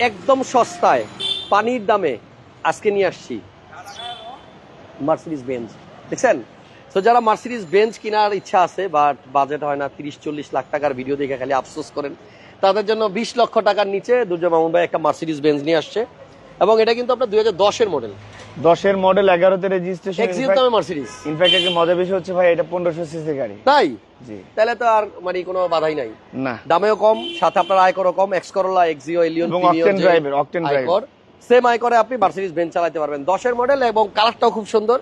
একদম সস্তায়, পানির দামে আজকে নিয়ে আসছি। মার্সিডিস বেঞ্চ দেখছেন? তো যারা মার্সিডিস বেঞ্চ কেনার ইচ্ছা আছে বাট বাজেট হয় না, তিরিশ, চল্লিশ লাখ টাকার ভিডিও দেখে খালি আফসোস করেন, তাদের জন্য বিশ লক্ষ টাকার নিচে দুর্জয় মামুন ভাই একটা মার্সিডিস বেঞ্চ নিয়ে আসছে। এবং এটা কিন্তু আপনার দু হাজার দশের মডেল দশের মডেল এগারোতে রেজিস্ট্রেশন দামে মার্সিডিস ইনফ্যাক্ট একটা মজা বেশি হচ্ছে ভাই এটা পনেরোশো সিসি গাড়ি। তাই? জি। তাহলে তো আর মানে কোনো বাধাই নাই। না। দামেও কম সাথে আপনার আয়করও কম এক্স করোলা এক্সিও এলিয়ন এবং drive। আয়কর সেম আয়করে আপনি মার্সিডিজ বেঞ্চ চালাতে পারবেন। দশের মডেল এবং কালারটাও খুব সুন্দর।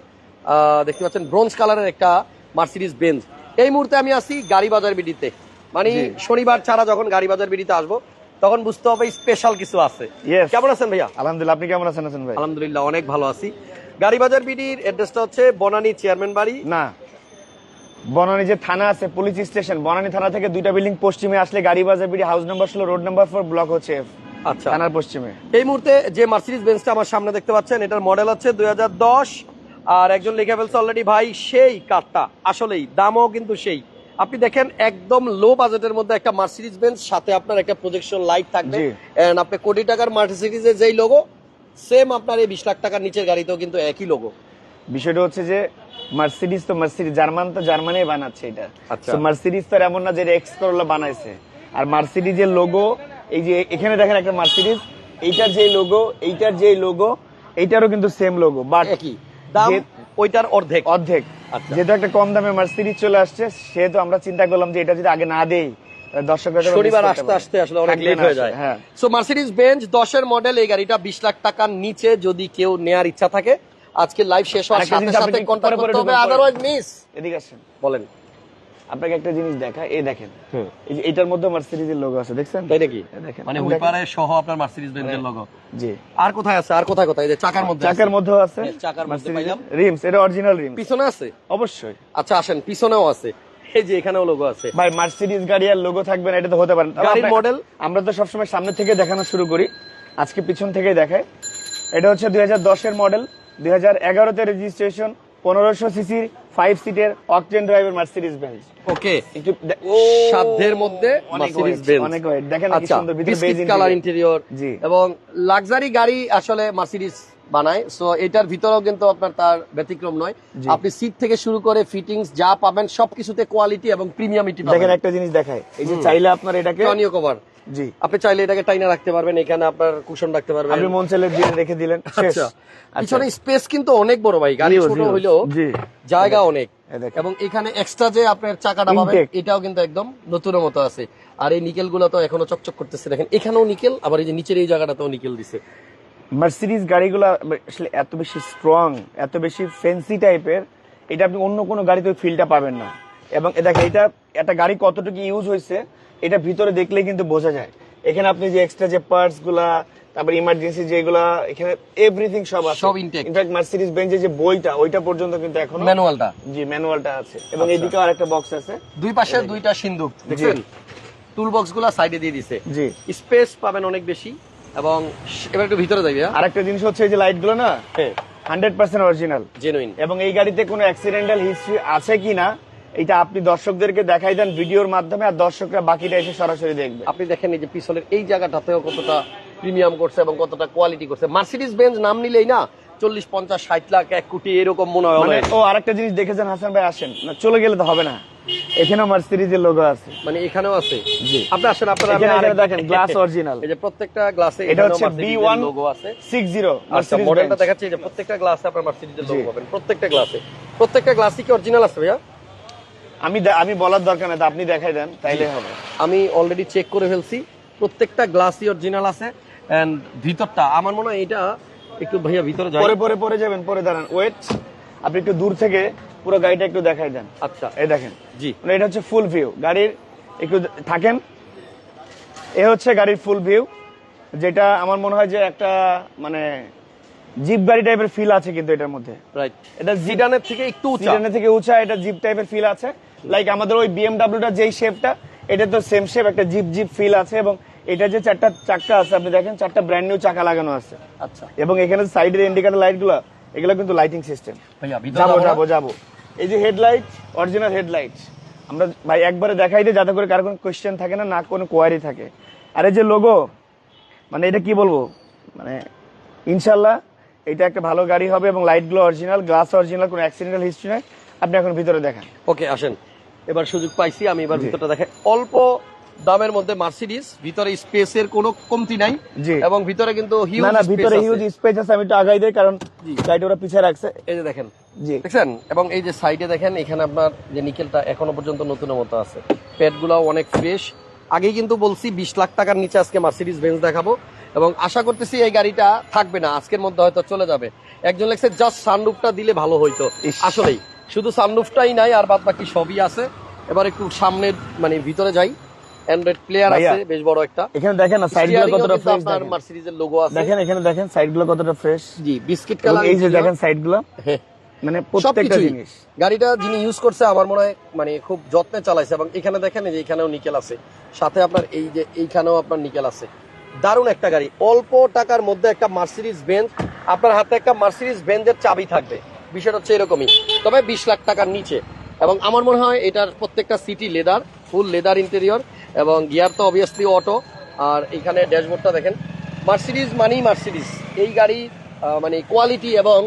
দেখতে পাচ্ছেন ব্রোঞ্জ কালারের একটা মার্সিডিজ বেঞ্চ এই মুহূর্তে আমি আছি গাড়ি বাজার বিডিতে। মানে শনিবার ছাড়া যখন গাড়ি বাজার বিডিতে আসব তখন বুঝতে হবে স্পেশাল কিছু আছে. কেমন আছেন ভাইয়া? আলহামদুলিল্লাহ আপনি কেমন আছেন আছেন ভাই? আলহামদুলিল্লাহ অনেক ভালো আছি। গাড়ি বাজার বিডির অ্যাড্রেসটা হচ্ছে বনানী চেয়ারম্যান বাড়ি। না। বনানী যে থানা আছে পুলিশ স্টেশন বনানী থানা থেকে দুইটা বিল্ডিং পশ্চিমে আসলে Gari Bazar BD house number ষোলো রোড নাম্বার ফোর ব্লক হচ্ছে আচ্ছা। থানার পশ্চিমে। এই মুহূর্তে যে মার্সিডিজ বেঞ্চটা আমার সামনে দেখতে পাচ্ছেন এটার মডেল হচ্ছে দুই হাজার দশ। আর একজন লিখে ফেলছে অলরেডি ভাই সেই কারটা। আসলেই দামও কিন্তু সেই। আপনি দেখেন একদম লো বাজেটের মধ্যে একটা মার্সিডিজ বেঞ্চ সাথে আপনার একটা প্রজেকশন লাইট থাকবে। এন্ড আপনি কোটি টাকার মার্সিডিজের যেই লোগো সেম আপনার এই বিশ লাখ টাকার নিচের গাড়িতেও কিন্তু একই লোগো বিষয়টা হচ্ছে যে মার্সিডিজ তো মার্সিডিজ জার্মান তো জার্মানি বানাচ্ছে এটা। আচ্ছা। তো মার্সিডিজ তো এমন না যে এক্স করোলা বানাইছে। আর মার্সিডিজের লোগো এই যে এখানে দেখেন একটা মার্সিডিজ এইটার যে লোগো এইটার যে লোগো এইটারও কিন্তু সেম লোগো বাট দাম ওইটার অর্ধেক। অর্ধেক। আচ্ছা। যেহেতু একটা কম দামে মার্সিডিজ চলে আসছে সেহেতু আমরা চিন্তা করলাম যে এটা যদি আগে না দেই শনিবার আসতে আসতে আসলে অনেক লেট হয়ে যায়। হ্যাঁ। সো মার্সিডিজ বেঞ্চ দশের মডেল এই গাড়িটা বিশ লাখ টাকার নিচে যদি কেউ নেয়ার ইচ্ছা থাকে আজকে লাইভ শেষ হওয়ার আরেকটা সাথে সাথে কন্ট্যাক্ট পরে পরে করতে হবে আদারওয়াইজ মিস এদিকে আসেন। বলেন। আপনাকে একটা জিনিস দেখা এই দেখেন। এটার মধ্যে মার্সিডিজের লোগো আছে দেখছেন? তাই নাকি? দেখেন মানে। হুইপারে সহ আপনার মার্সিডিজ বেঞ্চের লোগো জি। আর কোথায় আছে? আর কোথায় কোথায়? এই যে চাকার মধ্যে চাকার মধ্যেও আছে। চাকার মধ্যে পাইলাম। রিমস এটা অরিজিনাল রিমস পিছনে আছে? অবশ্যই। আচ্ছা আসেন পিছনেও আছে। এই যে এখানেও লোগো আছে। ভাই মার্সিডিজ গাড়ি আর লোগো থাকবে না এটা তো হতে পারে না। গাড়ির আমরা- model? আমরা তো সবসময় সামনে থেকে দেখানো শুরু করি। আজকে পিছন থেকেই দেখাই। এটা হচ্ছে দুই হাজার দশের মডেল দুই হাজার এগারোতে রেজিস্ট্রেশন পনেরোশো সিসির ফাইভ সিটের অকটেন ড্রাইভের মার্সিডিজ বেঞ্চ ওকে একটু সাধ্যের মধ্যে অনেক মার্সিডিজ। দেখেন কি আচ্ছা সুন্দর, ভিতরে beige কালার ইন্টেরিয়র জি। এবং লাক্সারি গাড়ি আসলে মার্সিডিজ বানায়। সো এটার ভিতরেও কিন্তু আপনার তার ব্যতিক্রম নয়। আপনি সিট থেকে শুরু করে ফিটিংস যা পাবেন সবকিছুতে কোয়ালিটি এবং প্রিমিয়ামিটি দেখেন একটা জিনিস দেখায়। এই যে চাইলে আপনার এটাকে টনিও কভার জি। আপনি চাইলে এটাকে টাইনা রাখতে পারবেন এখানে আপনার কুশন রাখতে পারবেন। আপনি মন চাইলে দিয়ে রেখে দিলেন। আচ্ছা। পিছনে স্পেস কিন্তু অনেক বড় ভাই গাড়ি ছোট। হইলেও জায়গা অনেক। এবং এখানে এক্সট্রা যে আপনার চাকাটা পাবেন এটাও কিন্তু একদম নতুনের মতো আছে। আর এই নিকেলগুলো তো এখনও চকচক করতেছে দেখেন এখানেও নিকেল আবার এই যে নিচের এই জায়গাটাতেও নিকেল দিছে। মার্সিডিজ গাড়িগুলো আসলে এত বেশি স্ট্রং এত বেশি ফ্যান্সি টাইপের এটা আপনি অন্য কোনো গাড়িতে ফিলটা পাবেন না। এবং দেখেন এটা একটা গাড়ি কতটুকু ইউজ হয়েছে এটা ভিতরে দেখলে কিন্তু বোঝা যায়। এখানে আপনি যে এক্সট্রা যে পার্টসগুলা তারপর ইমার্জেন্সি যেগুলা এখানে এভরিথিং সব আছে। সব intake। ইনফ্যাক্ট মার্সিডিজ বেঞ্চে যে বইটা ওইটা পর্যন্ত কিন্তু এখনও ম্যানুয়ালটা। জি ম্যানুয়ালটা আছে। এবং আচ্ছা। এদিকে আরেকটা বক্স আছে। দুই পাশে দুইটা সিন্ধুক দেখছেন? টুল বক্সগুলা সাইডে দিয়ে দিছে। জি। স্পেস পাবেন অনেক বেশি এবং এবার একটু ভিতরে যাইবে আরেকটা জিনিস হচ্ছে এই যে লাইটগুলো না হান্ড্রেড পার্সেন্ট অরিজিনাল জেনুইন এবং এই গাড়িতে কোনো অ্যাক্সিডেন্টাল হিস্ট্রি আছে কিনা এটা আপনি দর্শকদেরকে দেখাই দেন ভিডিওর মাধ্যমে আর দর্শকরা বাকিটা এসে সরাসরি দেখবে। আপনি দেখেন এই যে পিছনের এই জায়গাটাতেও কতটা প্রিমিয়াম করছে এবং কতটা কোয়ালিটি করছে। মার্সিডিজ বেঞ্চ নাম নিলেই না চল্লিশ পঞ্চাশ ষাট লাখ এক কোটি এরকম মনে হয় মানে ও আরেকটা জিনিস দেখেছেন হাসান ভাই আসেন। না চলে গেলে তো হবে না। এখানেও মার্সিডিজের লোগো আছে। মানে এখানেও আছে? জি। আপনি আসেন আপনারা এখানে দেখেন গ্লাস অরিজিনাল এই যে প্রত্যেকটা গ্লাসে এটা হচ্ছে বি ওয়ান লোগো আছে। সিক্স জিরো আচ্ছা মডেলটা দেখাচ্ছি যে প্রত্যেকটা গ্লাসে আপনার মার্সিডিজের লোগো পাবেন। প্রত্যেকটা গ্লাসে প্রত্যেকটা গ্লাসই কি অরিজিনাল আছে ভাইয়া? আমি আমি বলার দরকার নেই আপনি দেখাই দেন তাইলে হবে। আমি অলরেডি চেক করে ফেলছি প্রত্যেকটা গ্লাসই অরিজিনাল আছে এন্ড ভিতরটা আমার মনে হয় এটা একটু ভাইয়া ভিতরে পরে পরে পরে যাবেন পরে দাঁড়ান। ওয়েট আপনি একটু দূর থেকে পুরো গাড়িটা একটু দেখাই দেন। আচ্ছা। এই দেখেন। জি। মানে এটা হচ্ছে ফুল ভিউ গাড়ির একটু থাকেন। এ হচ্ছে গাড়ির ফুল ভিউ যেটা আমার মনে হয় যে একটা মানে জিপ গাড়ি টাইপের ফিল আছে কিন্তু এটার মধ্যে। রাইট এটা সিডানের থেকে একটু উঁচা। সিডানের থেকে উঁচা এটা জিপ টাইপের ফিল আছে। লাইক আমাদের ওই বিএমডাব্লিউটা যেই শেপটা এটা তো সেম শেপ একটা জিপ জিপ ফিল আছে এবং এটা যে চারটা চাক্কা আছে আপনি দেখেন চারটা ব্র্যান্ড নিউ চাকা লাগানো আছে। আচ্ছা। এবং এখানে সাইডের ইন্ডিকেটর লাইটগুলো এগুলো কিন্তু লাইটিং সিস্টেম যাব যাব যাব। এই যে হেডলাইট অরিজিনাল হেডলাইট আমরা ভাই একবারে দেখাই দিই যাতে করে কারও কোনো কোয়েশ্চেন থাকে না না কোনো কোয়ারি থাকে। আর এই যে লোগো মানে এটা কি বলব? মানে ইনশাল্লাহ এটা একটা ভালো গাড়ি হবে এবং লাইটগুলো অরিজিনাল গ্লাস অরিজিনাল কোনো অ্যাক্সিডেন্টাল হিস্ট্রি নয় আপনি এখন ভিতরে দেখান। ওকে আসেন। এবার সুযোগ পাইছি আমি এবার ভিতরটা দেখাই অল্প দামের মধ্যে মার্সিডিস ভিতরে স্পেসের কোনো কমতি নাই এবং ভিতরে কিন্তু হিউজ না না ভিতরে হিউজ স্পেস আছে আমি একটু আগাই দেই কারণ। গাড়িটা ওরা পিছিয়ে রাখছে। এই যে দেখেন। জি। দেখছেন? এবং এই যে সাইডে দেখেন এখানে আপনার যে নিকেলটা এখনও পর্যন্ত নতুনের মতো আছে। প্যাডগুলো অনেক ফ্রেশ আগেই কিন্তু বলছি বিশ লাখ টাকার নিচে আজকে মার্সিডিস বেঞ্চ দেখাবো। এবং আশা করতেছি এই গাড়িটা থাকবে না আজকের মধ্যে হয়তো চলে যাবে। একজন লেগছে জাস্ট সানরুফটা দিলে ভালো হইতো। আসলেই শুধু সানরুফটাই নাই আর বাদ বাকি সবই আছে। এবার একটু সামনের মানে ভিতরে যাই। অ্যান্ড্রয়েড প্লেয়ার আছে বেশ বড় একটা। এখানে দেখেন না সাইডগুলো কতটা ফ্রেশ আপনার মার্সিডিজের লোগো আছে। দেখেন এখানে দেখেন সাইডগুলো কতটা ফ্রেশ জি বিস্কিট কালার এই যে দেখেনগুলো মানে প্রত্যেকটা জিনিস। গাড়িটা যিনি ইউজ করছে আমার মনে হয় মানে খুব যত্নে চালাইছে। এবং এখানে দেখেন যে এখানেও নিকেল আছে। সাথে আপনার এই যে এইখানেও আপনার নিকেল আছে। দারুণ একটা গাড়ি। অল্প টাকার মধ্যে একটা মার্সিডিজ বেঞ্চ আপনার হাতে একটা মার্সিডিজ বেঞ্চের চাবি থাকবে। বিষয়টা হচ্ছে এরকমই। তবে বিশ লাখ টাকার নিচে। এবং আমার মনে হয় এটার প্রত্যেকটা সিটি লেদার ফুল লেদার ইন্টেরিয়র এবং গিয়ার তো অবভিয়াসলি অটো আর এখানে ড্যাশবোর্ডটা দেখেন। মার্সিডিজ মানেই মার্সিডিজ এই গাড়ি মানে কোয়ালিটি এবং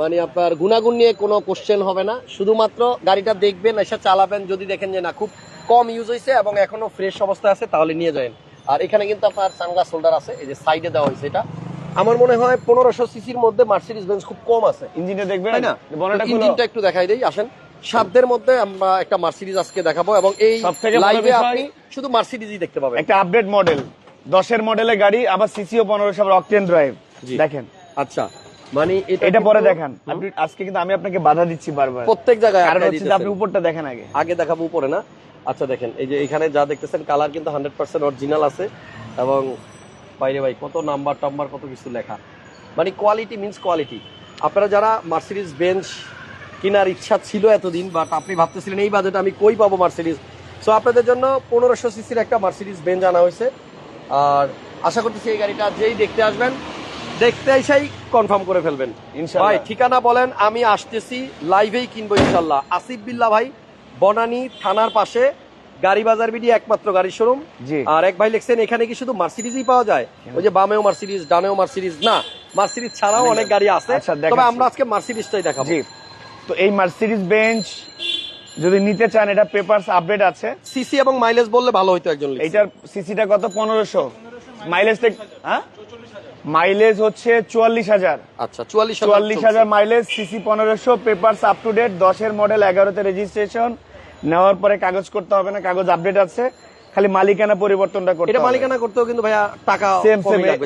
মানে আপনার গুণাগুণ নিয়ে কোনো কোশ্চেন হবে না। শুধুমাত্র গাড়িটা দেখবেন, এসে চালাবেন। যদি দেখেন যে না, খুব কম ইউজ হয়েছে এবং এখনও ফ্রেশ অবস্থায় আছে, তাহলে নিয়ে যাবেন। আর এখানে কিন্তু আপনার সানগ্লাস হোল্ডার আছে এই যে সাইডে দেওয়া হয়েছে এটা। আমার মনে হয় পনেরোশো সিসির মধ্যে মার্সিডিজ বেঞ্চ খুব কম আছে। ইঞ্জিনটা দেখবেন? না? ইঞ্জিনটা একটু দেখাই দেই আসেন। সাধ্যের মধ্যে আমরা একটা মার্সিডিজ আজকে দেখাবো এবং এই লাইভে আপনি শুধু মার্সিডিজই দেখতে পাবেন। একটা আপডেট মডেল দশের মডেলের গাড়ি আবার সিসিও পনেরোশো অকটেন ড্রাইভ। দেখেন। আচ্ছা মানে এটা পরে দেখান। আজকে কিন্তু আমি আপনাকে বাধা দিচ্ছি বারবার। প্রত্যেক জায়গায় কারণ আটকায় হচ্ছে আপনি উপরটা দেখেন আগে। আগে দেখাবো উপরে না? আচ্ছা দেখেন এই যে এখানে যা দেখতেছেন কালার কিন্তু হান্ড্রেড পার্সেন্ট অরিজিনাল আছে এবং বাইরে ভাই কত নাম্বার টাম্বার কত কিছু লেখা। মানে কোয়ালিটি মিন্স কোয়ালিটি আপনারা যারা মার্সিডিজ বেঞ্চ কেনার ইচ্ছা ছিল এতদিন বাট আপনি ভাবতেছিলেন এই বাজেটে আমি কই পাবো মার্সিডিজ সো আপনাদের জন্য পনেরোশো সিসির একটা মার্সিডিজ বেঞ্চ আনা হয়েছে। আর আশা করতেছি এই গাড়িটা যেই দেখতে আসবেন দেখতে এসেই কনফার্ম করে ফেলবেন। ভাই ঠিকানা বলেন আমি আসতেছি লাইভেই কিনবো ইনশাল্লাহ। আসিফ বিল্লা ভাই বনানী থানার পাশে গাড়ি বাজার বিডি একমাত্র গাড়ি শোরুম। আর এক ভাই লিখছেন এখানে কি শুধু মার্সিডিজই পাওয়া যায়? ওই যে বামেও মার্সিডিজ ডানেও মার্সিডিজ না মার্সিডিজ ছাড়াও অনেক গাড়ি আছে। আচ্ছা, তবে আমরা আজকে মার্সিডিজটাই দেখাবো। তো এই মার্সিডিজ বেঞ্চ যদি নিতে চান এটা পেপারস আপডেট আছে। সিসি এবং মাইলেজ বললে ভালো হইতো একজন। এইটার সিসিটা কত? পনেরোশো। মাইলেজটা হ্যাঁ? মাইলেজ হচ্ছে চুয়াল্লিশ হাজার। আচ্ছা চুয়াল্লিশ চুয়াল্লিশ হাজার মাইলেজ সিসি পনেরোশো পেপারস আপ টু ডেট দশের মডেল এগারোতে রেজিস্ট্রেশন নেওয়ার পরে কাগজ করতে হবে না কাগজ আপডেট আছে। খালি মালিকানা পরিবর্তনটা করতে এটা মালিকানা করতেও কিন্তু ভাইয়া টাকা সেম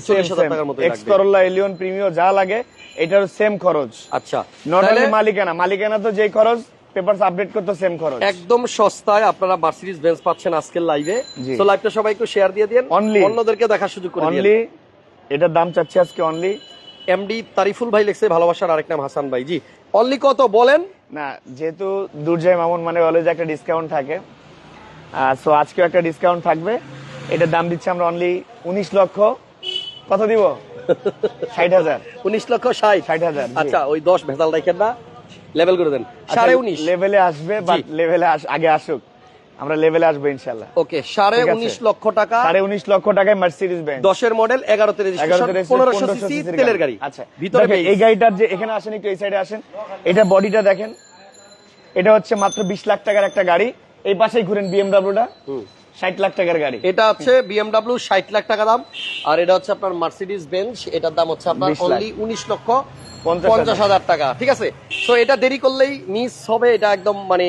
সেম টাকার মতো এক্স করোলা এলিয়ন প্রিমিও যা লাগে এটার সেম খরচ। আচ্ছা নট অনলি মালিকানা মালিকানা তো যেই খরচ পেপারস আপডেট করতে সেম খরচ। একদম সস্তায় আপনারা মার্সিডিজ বেঞ্চ পাচ্ছেন আজকের লাইভে। তো লাইভটা সবাই একটু শেয়ার দিয়ে দিন অন্যদেরকে দেখার সুযোগ করে দিন অনলি এটার দাম চাচ্ছি আজকে অনলি এমডি তারিফুল ভাই লিখছে ভালোবাসার আরেক নাম হাসান ভাই। জি অনলি কত বলেন? না যেহেতু দুর্জয় মামুন মানে অলওয়েজ একটা ডিসকাউন্ট থাকে সো আজকেও একটা ডিসকাউন্ট থাকবে। এটার দাম দিচ্ছি আমরা অনলি উনিশ লক্ষ। কত দিব? ষাট হাজার। উনিশ লক্ষ ষাট। ষাট হাজার আচ্ছা ওই দশ ভেজাল রাখেন না। লেভেল করে দেন। সাড়ে উনিশ। লেভেলে আসবে বাট জি। লেভেলে আগে আসুক। আমরা লেভেলে আসব ইনশাল্লাহ ওকে সাড়ে উনিশ লক্ষ টাকা। সাড়ে উনিশ লক্ষ টাকায় মার্সিডিজ ব্যাংক দশের মডেল রেজিস্ট্রেশন পনেরোশো সিসি তেলের গাড়ি। আচ্ছা ভিতরে এই গাড়িটার যে এখানে আসেন একটু এই সাইডে আসেন। এটা বডিটা দেখেন। এটা হচ্ছে মাত্র বিশ লাখ টাকার একটা গাড়ি। এই পাশেই ঘুরেন বিএমডাব্লিউটা ষাট লাখ টাকার গাড়ি। এটা হচ্ছে বিএমডাব্লিউ ষাট লাখ টাকা দাম। আর এটা হচ্ছে আপনার মার্সিডিজ বেঞ্চ এটার দাম হচ্ছে আপনার অনলি উনিশ লক্ষ পঞ্চাশ হাজার। টাকা ঠিক আছে? তো এটা দেরি করলেই মিস হবে এটা একদম মানে।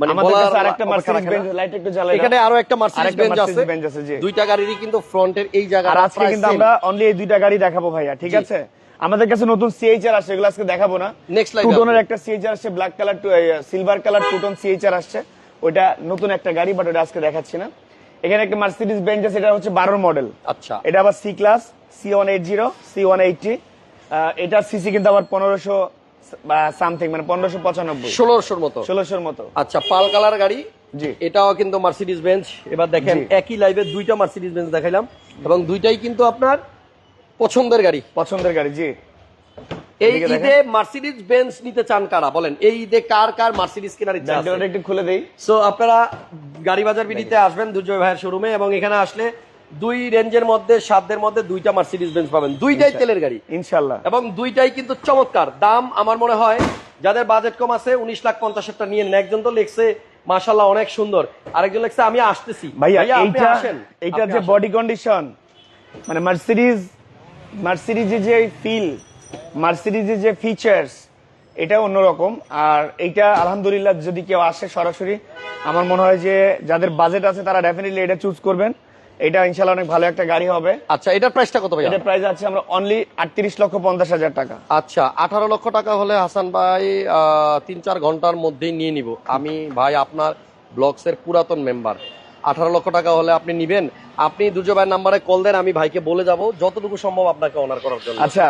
মানে আমাদের বলার কাছে আরেকটা অপেক্ষা মার্সিডিজ রাখে লাইট একটু জ্বালাই এখানে আরও একটা মার্সিডিজ আরেকটা আছে Mercedes আছে, জি। দুইটা গাড়িরই কিন্তু ফ্রন্টের এই জায়গা আর আজকে কিন্তু আমরা অনলি এই দুইটা গাড়ি দেখাবো ভাইয়া ঠিক আছে? আমাদের কাছে নতুন সিএইচআর আসছে এগুলো আজকে দেখাবো না। টুটনের একটা সিএইচআর আসছে black colour silver colour Toyota CHR আসছে। ওইটা নতুন একটা গাড়ি বাট ওটা আজকে দেখাচ্ছি না। এখানে একটা মার্সিডিজ বেঞ্চ আছে এটা হচ্ছে বারোর মডেল আচ্ছা। এটা আবার C class C one eight zero C one eighty এটার সিসি কিন্তু আবার পনেরোশো সামথিং মানে পনেরোশো পঁচানব্বই। ষোলোশোর মতো। ষোলোশোর মতো। আচ্ছা পাল কালার গাড়ি। জি। এটাও কিন্তু মার্সিডিজ বেঞ্চ এবার দেখেন একই লাইভে দুইটা মার্সিডিজ বেঞ্চ দেখাইলাম। এবং দুইটাই কিন্তু আপনার পছন্দের গাড়ি। পছন্দের গাড়ি জি। এই ঈদে মার্সিডিজ বেঞ্চ নিতে চান কারা? বলেন এই ঈদে কার কার মার্সিডিজ কেনার ইচ্ছা আছে? একটু খুলে দেই। সো আপনারা গাড়ি বাজার বিডিতে আসবেন দুর্জয় ভাইয়ের শোরুমে এবং এখানে আসলে দুই রেঞ্জের মধ্যে সাতদের মধ্যে দুইটা মার্সিডিজ বেঞ্চ পাবেন। দুইটাই তেলের গাড়ি। ইনশাল্লাহ। এবং দুইটাই কিন্তু চমৎকার। দাম আমার মনে হয় যাদের বাজেট কম আছে উনিশ লাখ পঞ্চাশেরটা নিয়ে নেন। একজন তো লিখছে মাশাল্লাহ অনেক সুন্দর। আরেকজন লিখছে আমি আসতেছি। ভাইয়া এইটা এইটার আপনি যে বডি কন্ডিশন মানে মার্সিডিজ মার্সিডিজের যে ফিল মার্সিডিজের যে ফিচার্স এটা অন্যরকম। আর এইটা আলহামদুলিল্লাহ যদি কেউ আসে সরাসরি আমার মনে হয় যে যাদের বাজেট আছে তারা ডেফিনেটলি এটা চুজ করবেন। এটা ইনশাল্লাহ অনেক ভালো একটা গাড়ি হবে। আচ্ছা এটার প্রাইসটা কত ভাই এটার প্রাইস আছে আমরা অনলি আটত্রিশ লক্ষ পঞ্চাশ হাজার টাকা। আচ্ছা আঠারো লক্ষ টাকা হলে হাসান ভাই তিন চার ঘণ্টার মধ্যেই নিয়ে নিব। আমি ভাই আপনার ব্লগসের পুরাতন মেম্বার আঠারো লক্ষ টাকা হলে আপনি নিবেন। আপনি দুর্জয় ভাইয়ের নাম্বারে কল দেন আমি ভাইকে বলে যাব। যতটুকু সম্ভব আপনাকে অনার করার জন্য। আচ্ছা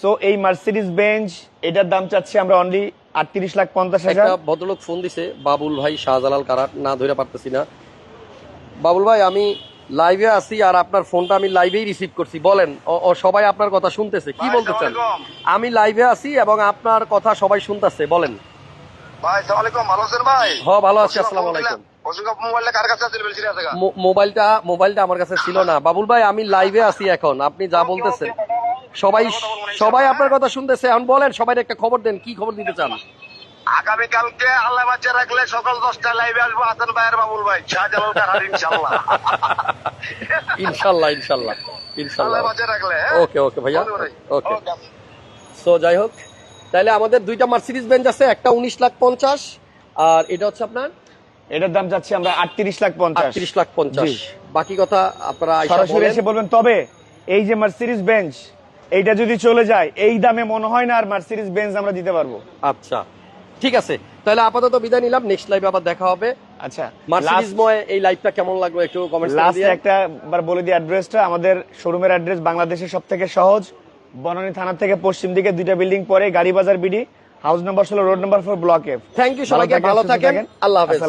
সো এই মার্সিডিজ বেঞ্চ এটার দাম চাচ্ছি আমরা অনলি আটত্রিশ লাখ পঞ্চাশ হাজার। একটা ভদ্রলোক ফোন দিছে বাবুল ভাই শাহজালাল কারাট না ধরে পারতেছি না। বাবুল ভাই আমি লাইভে আছি আর আপনার ফোনটা আমি লাইভেই রিসিভ করছি। বলেন ও- সবাই আপনার কথা শুনতেছে। কি বলতে চান? আমি লাইভে আছি এবং আপনার কথা সবাই শুনতেছে। বলেন। ভাই সালাম আলাইকুম। ভালো আছেন ভাই? হ ভালো আছি। আসসালামু আলাইকুম। মোবাইলটা মোবাইলটা আমার কাছে ছিল না। বাবুল ভাই আমি লাইভে আছি এখন। আপনি যা বলতেছেন। সবাই সবাই আপনার কথা শুনতেছে। এখন বলেন সবাই একটা খবর দেন। কি খবর দিতে চান? আগামী কালকে আল্লাহ বাচ্চা রাখলে সকাল দশটায় লাইভে আসব হাসান ভাইয়ের বাবুল ভাই শাহজালাল ইনশাল্লাহ ইনশাল্লাহ ইনশাল্লাহ ইনশাল্লাহ বাচ্চা রাখলে হ্যাঁ? ওকে ওকে ভাইয়া। ওকে ওকে। সো যাই হোক তাহলে আমাদের দুইটা মার্সিডিজ বেঞ্চ আছে একটা উনিশ লাখ পঞ্চাশ আর এটা হচ্ছে আপনার? এটার দাম চাচ্ছি আমরা আটত্রিশ লাখ পঞ্চাশ। আটত্রিশ লাখ পঞ্চাশ। বাকি কথা আপনারা সরাসরি এসে বলবেন তবে এই যে মার্সিডিজ বেঞ্চ এইটা যদি চলে যায় এই দামে মনে হয় না আর মার্সিডিজ বেঞ্চ আমরা দিতে পারব। আচ্ছা। ঠিক আছে তাহলে আপাতত বিদায় নিলাম নেক্সট লাইভে আবার দেখা হবে। আচ্ছা মার্সিডিজ ময় এই লাইভটা কেমন লাগল একটু কমেন্ট লাস্ট একটা বার বলে দিই অ্যাড্রেসটা আমাদের শোরুমের অ্যাড্রেস বাংলাদেশের সব থেকে সহজ। বনানী থানা থেকে পশ্চিম দিকে দুইটা বিল্ডিং পরে Gari Bazar BD house number ষোলো road number four block F thank you সবাইকে ভালো থাকেন আল্লাহ হাফেজ।